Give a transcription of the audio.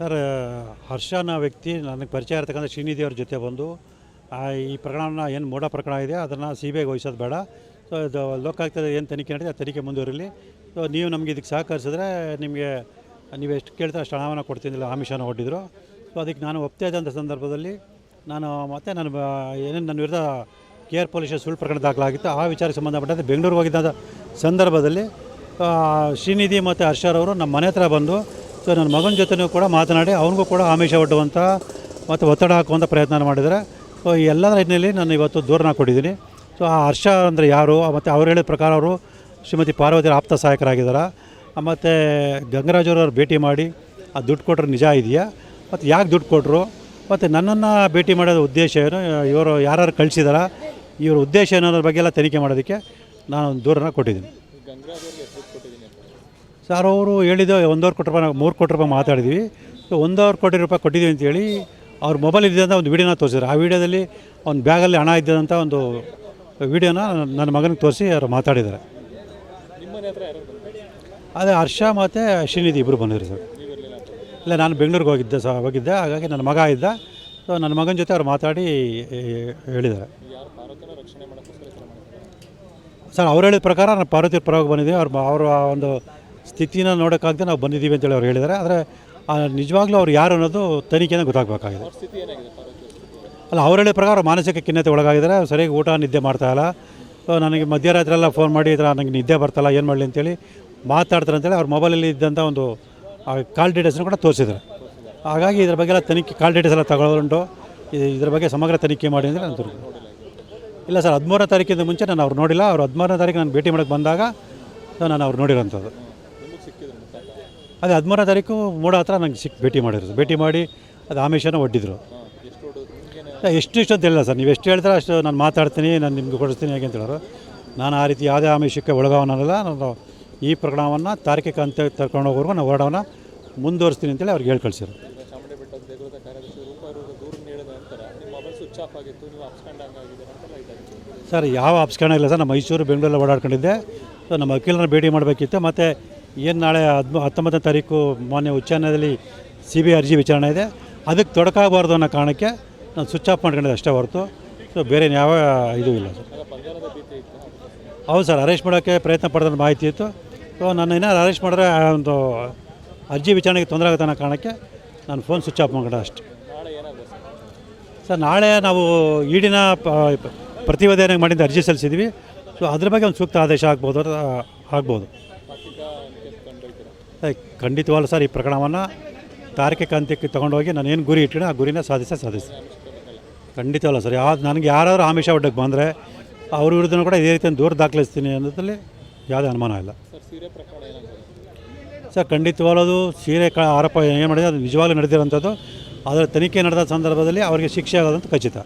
Sir ಹರ್ಷ ಅನ್ನೋ ವ್ಯಕ್ತಿ ನನಗೆ ಪರಿಚಯ ಇರ್ತಕ್ಕಂಥ ಶ್ರೀನಿಧಿ ಅವ್ರ ಜೊತೆ ಬಂದು ಈ ಪ್ರಕರಣನ ಏನು ಮೂಢ ಪ್ರಕರಣ ಇದೆ, ಅದನ್ನು ಸಿ ಬಿ ಐಗೆ ವಹಿಸೋದು ಬೇಡ. ಸೊ ಇದು ಲೋಕಾಯುಕ್ತದ ಏನು ತನಿಖೆ ನಡೆದಿದೆ, ಆ ತನಿಖೆ ಮುಂದುವರಿಲಿ. ಸೊ ನೀವು ನಮಗೆ ಇದಕ್ಕೆ ಸಹಕರಿಸಿದ್ರೆ ನಿಮಗೆ, ನೀವು ಎಷ್ಟು ಕೇಳ್ತಾರೆ ಅಷ್ಟು ಹಣವನ್ನು ಕೊಡ್ತಿದ್ದಿಲ್ಲ ಆಮಿಷನ ಹೊಟ್ಟಿದ್ರು ಸೊ ಅದಕ್ಕೆ ನಾನು ಒಪ್ತಾ ಇದ್ದಂಥ ಸಂದರ್ಭದಲ್ಲಿ, ನಾನು ಮತ್ತೆ ನಾನು ಏನೇನು ನನ್ನ ವಿರುದ್ಧ ಕೆ ಆರ್ ಪೊಲೀಸ್ ಸುಳ್ಳು ಪ್ರಕರಣ ದಾಖಲಾಗಿತ್ತು, ಆ ವಿಚಾರಕ್ಕೆ ಸಂಬಂಧಪಟ್ಟಂತೆ ಬೆಂಗಳೂರಿಗೆ ಹೋಗಿದ್ದ ಸಂದರ್ಭದಲ್ಲಿ ಶ್ರೀನಿಧಿ ಮತ್ತು ಹರ್ಷರವರು ನಮ್ಮ ಮನೆ ಹತ್ರ ಬಂದು ಸೊ ನನ್ನ ಮಗನ ಜೊತೆನೂ ಕೂಡ ಮಾತನಾಡಿ ಅವನಿಗೂ ಕೂಡ ಆಮಿಷ ಒಡ್ಡುವಂಥ ಮತ್ತು ಒತ್ತಡ ಹಾಕುವಂಥ ಪ್ರಯತ್ನ ಮಾಡಿದರೆ ಸೊ ಎಲ್ಲ ನಿಟ್ಟಿನಲ್ಲಿ ನಾನು ಇವತ್ತು ದೂರನ ಕೊಟ್ಟಿದ್ದೀನಿ. ಸೊ ಆ ಹರ್ಷ ಅಂದರೆ ಯಾರು? ಮತ್ತು ಅವ್ರು ಹೇಳಿದ ಪ್ರಕಾರ ಅವರು ಶ್ರೀಮತಿ ಪಾರ್ವತಿ ಆಪ್ತ ಸಹಾಯಕರಾಗಿದ್ದಾರೆ. ಮತ್ತು ಗಂಗರಾಜವ್ರವ್ರು ಭೇಟಿ ಮಾಡಿ, ಆ ದುಡ್ಡು ಕೊಟ್ಟರೆ ನಿಜ ಇದೆಯಾ? ಮತ್ತು ಯಾಕೆ ದುಡ್ಡು ಕೊಟ್ಟರು ಮತ್ತು ನನ್ನನ್ನು ಭೇಟಿ ಮಾಡೋದು ಉದ್ದೇಶ ಏನು? ಇವರು ಯಾರು ಕಳಿಸಿದಾರ? ಇವರ ಉದ್ದೇಶ ಏನೋ ಅನ್ನೋದ್ರ ಬಗ್ಗೆ ಎಲ್ಲ ತನಿಖೆ ಮಾಡೋದಕ್ಕೆ ನಾನು ದೂರನ ಕೊಟ್ಟಿದ್ದೀನಿ. ಸರ್, ಅವರು ಹೇಳಿದ್ದು ಒಂದೂವರೆ ಕೋಟಿ ರೂಪಾಯಿ ನಾವು ಮೂರು ಕೋಟಿ ರೂಪಾಯಿ ಮಾತಾಡಿದ್ವಿ. ಸೊ ಒಂದೂವರೆ ಕೋಟಿ ರೂಪಾಯಿ ಕೊಟ್ಟಿದ್ದೀವಿ ಅಂತೇಳಿ ಅವ್ರ ಮೊಬೈಲ್ ಇದ್ದಂಥ ಒಂದು ವೀಡಿಯೋನ ತೋರಿಸಿದ್ರು. ಆ ವಿಡಿಯೋದಲ್ಲಿ ಒಂದು ಬ್ಯಾಗಲ್ಲಿ ಹಣ ಇದ್ದಂಥ ಒಂದು ವೀಡಿಯೋನ ನನ್ನ ಮಗನಿಗೆ ತೋರಿಸಿ ಅವ್ರು ಮಾತಾಡಿದ್ದಾರೆ. ಅದೇ ಹರ್ಷ ಮತ್ತು ಶ್ರೀನಿಧಿ ಇಬ್ಬರು ಬಂದಿದ್ರು ಸರ್. ಇಲ್ಲ, ನಾನು ಬೆಂಗಳೂರಿಗೆ ಹೋಗಿದ್ದೆ ಸಹ ಹೋಗಿದ್ದೆ. ಹಾಗಾಗಿ ನನ್ನ ಮಗ ಇದ್ದ. ಸೊ, ನನ್ನ ಮಗನ ಜೊತೆ ಅವ್ರು ಮಾತಾಡಿ ಹೇಳಿದ್ದಾರೆ. ಸರ್, ಅವ್ರು ಹೇಳಿದ ಪ್ರಕಾರ ನಾನು ಪಾರ್ವತಿ ಪರವಾಗಿ ಬಂದಿದ್ದೀವಿ ಅವ್ರು, ಅವರ ಒಂದು ಸ್ಥಿತಿನ ನೋಡೋಕ್ಕಾಗದೆ ನಾವು ಬಂದಿದ್ದೀವಿ ಅಂತೇಳಿ ಅವ್ರು ಹೇಳಿದ್ದಾರೆ. ಆದರೆ ನಿಜವಾಗ್ಲೂ ಅವ್ರು ಯಾರು ಅನ್ನೋದು ತನಿಖೆನ ಗೊತ್ತಾಗಬೇಕಾಗಿದೆ. ಅಲ್ಲ ಅವ್ರು ಹೇಳಿದ ಪ್ರಕಾರ ಮಾನಸಿಕ ಖಿನ್ನತೆ ಒಳಗಾಗಿದ್ದಾರೆ. ಸರಿಯಾಗಿ ಊಟ ನಿದ್ದೆ ಮಾಡ್ತಾ ಇಲ್ಲ. ಸೊ ನನಗೆ ಮಧ್ಯರಾತ್ರಿ ಎಲ್ಲ ಫೋನ್ ಮಾಡಿ ಈ ಥರ ನನಗೆ ನಿದ್ದೆ ಬರ್ತಲ್ಲ ಏನು ಮಾಡಲಿ ಅಂತೇಳಿ ಮಾತಾಡ್ತಾರೆ ಅಂತೇಳಿ ಅವ್ರ ಮೊಬೈಲಲ್ಲಿ ಇದ್ದಂಥ ಒಂದು ಕಾಲ್ ಡೀಟೇಲ್ಸ್ನ ಕೂಡ ತೋರಿಸಿದ್ದಾರೆ. ಹಾಗಾಗಿ ಇದ್ರ ಬಗ್ಗೆ ಎಲ್ಲ ತನಿಖೆ ಕಾಲ್ ಡೀಟೇಲ್ಸ್ ಎಲ್ಲ ತಗೊಳ್ಳೋರುಂಟು ಇದ್ರ ಬಗ್ಗೆ ಸಮಗ್ರ ತನಿಖೆ ಮಾಡಿ ಅಂದರೆ ನಾನು ತೋರಿಸ್ತೀನಿ. ಇಲ್ಲ ಸರ್ ಹದಿಮೂರನೇ ತಾರೀಕಿಂದ ಮುಂಚೆ ನಾನು ಅವ್ರು ನೋಡಿಲ್ಲ. ಅವ್ರು ಹದಿಮೂರನೇ ತಾರೀಕು ನಾನು ಭೇಟಿ ಮಾಡೋಕ್ಕೆ ಬಂದಾಗ ನಾನು ಅವ್ರು ನೋಡಿರೋಂಥದ್ದು. ಅದೇ ಹದಿಮೂರನೇ ತಾರೀಕು ಮೂಡ ಹತ್ರ ನಂಗೆ ಸಿಕ್ ಭೇಟಿ ಮಾಡಿರೋದು ಭೇಟಿ ಮಾಡಿ ಅದು ಆಮಿಷನ ಒಡ್ಡಿದ್ರು. ಎಷ್ಟು ಇಷ್ಟು ಅಂತ ಹೇಳಿಲ್ಲ ಸರ್. ನೀವು ಎಷ್ಟು ಹೇಳ್ತಾರೆ ಅಷ್ಟು ನಾನು ಮಾತಾಡ್ತೀನಿ ನಾನು ನಿಮ್ಗೆ ಕೊಡಿಸ್ತೀನಿ ಹೇಗೆ ಅಂತ ಹೇಳೋರು ನಾನು ಆ ರೀತಿ ಯಾವುದೇ ಆಮಿಷಕ್ಕೆ ಒಳಗಾವನಲ್ಲ ನಾನು ಈ ಪ್ರಕರಣವನ್ನು ತಾರ್ಕಿಕ ಅಂತ ತಗೊಂಡೋಗೋರ್ಗು ನಾವು ಹೋರಾಟವನ್ನು ಮುಂದುವರಿಸ್ತೀನಿ ಅಂತೇಳಿ ಅವ್ರಿಗೆ ಹೇಳಿ ಕಳಿಸಿರು ಚಾಮುಂಡಿ ಬೆಟ್ಟದ ದೇಗುಲದ ಕಾರ್ಯದರ್ಶಿ ರೂಪ ಅವರು ದೂರು ನೀಡಿದ ನಂತರ ನಿಮ್ಮ ಮೊಬೈಲ್ ಸ್ವಿಚ್ ಆಫ್ ಆಗಿತ್ತು ನೀವು ಅಪ್ಸ್ಕೊಂಡು ಆಗಿದೆ ಅಂತೆಲ್ಲ ಇದ್ದಾರೆ ಸರ್ ಯಾವ ಅಪ್ಸ್ಕರಣ ಇಲ್ಲ ಸರ್. ನಮ್ಮ ಮೈಸೂರು ಬೆಂಗಳೂರಲ್ಲಿ ಓಡಾಡ್ಕೊಂಡಿದ್ದೆ. ಸೊ ನಮ್ಮ ವಕೀಲರನ್ನ ಭೇಟಿ ಮಾಡಬೇಕಿತ್ತು. ಮತ್ತು ಏನು ನಾಳೆ ಹದ್ ಹತ್ತೊಂಬತ್ತನೇ ತಾರೀಕು ಮಾನ್ಯ ಉಚ್ಚ ನ್ಯಾಯಾಲಯದಲ್ಲಿ ಸಿ ಬಿ ಅರ್ಜಿ ವಿಚಾರಣೆ ಇದೆ. ಅದಕ್ಕೆ ತೊಡಕಾಗಬಾರ್ದು ಅನ್ನೋ ಕಾರಣಕ್ಕೆ ನಾನು ಸ್ವಿಚ್ ಆಫ್ ಮಾಡ್ಕೊಂಡಿದ್ದೆ ಅಷ್ಟೇ ಹೊರತು. ಸೊ ಬೇರೆ ಯಾವ ಇದು ಇಲ್ಲ ಸರ್. ಹೌದು ಸರ್, ಅರೆಸ್ಟ್ ಮಾಡೋಕ್ಕೆ ಪ್ರಯತ್ನ ಪಡೆದ ಮಾಹಿತಿ ಇತ್ತು. ಸೊ ನಾನು ಏನಾದ್ರು ಅರೆಸ್ಟ್ ಮಾಡಿದ್ರೆ ಒಂದು ಅರ್ಜಿ ವಿಚಾರಣೆಗೆ ತೊಂದರೆ ಆಗುತ್ತೆ ಅನ್ನೋ ಕಾರಣಕ್ಕೆ ನಾನು ಫೋನ್ ಸ್ವಿಚ್ ಆಫ್ ಮಾಡ್ಕೊಂಡೆ ಅಷ್ಟೆ. ಸರ್, ನಾಳೆ ನಾವು ಈಡಿನ ಪ್ರತಿವಾದನೆ ಮಾಡಿದ ಅರ್ಜಿ ಸಲ್ಲಿಸಿದ್ವಿ ಸೊ ಅದ್ರ ಬಗ್ಗೆ ಒಂದು ಸೂಕ್ತ ಆದೇಶ ಆಗ್ಬೋದು ಆಗ್ಬೋದು. ಖಂಡಿತವಾಗ್ಲೂ ಸರ್ ಈ ಪ್ರಕರಣವನ್ನು ತಾರ್ಕಿಕ ಅಂತ್ಯಕ್ಕೆ ತೊಗೊಂಡೋಗಿ ನಾನು ಏನು ಗುರಿ ಇಟ್ಟಿನ ಆ ಗುರಿನ ಸಾಧಿಸ ಸಾಧಿಸಿ ಖಂಡಿತವಲ್ಲ ಸರ್. ಯಾವ್ದು ನನಗೆ ಯಾರಾದರೂ ಆಮಿಷ ಒಡ್ಡಕ್ಕೆ ಬಂದರೆ ಅವ್ರ ವಿರುದ್ಧನೂ ಕೂಡ ಇದೇ ರೀತಿ ದೂರ ದಾಖಲಿಸ್ತೀನಿ ಅನ್ನೋದ್ರಲ್ಲಿ ಯಾವುದೇ ಅನುಮಾನ ಇಲ್ಲ. ಸರ್, ಖಂಡಿತವಾಗಲೂ ಸೀರೆ ಕ ಆರೋಪ ಏನು ಮಾಡಿದೆ, ಅದು ನಿಜವಾಗ್ಲೂ ನಡೆದಿರೋಂಥದ್ದು. ಅದರ ತನಿಖೆ ನಡೆದ ಸಂದರ್ಭದಲ್ಲಿ ಅವರಿಗೆ ಶಿಕ್ಷೆ ಆಗೋದಂತ ಖಚಿತ.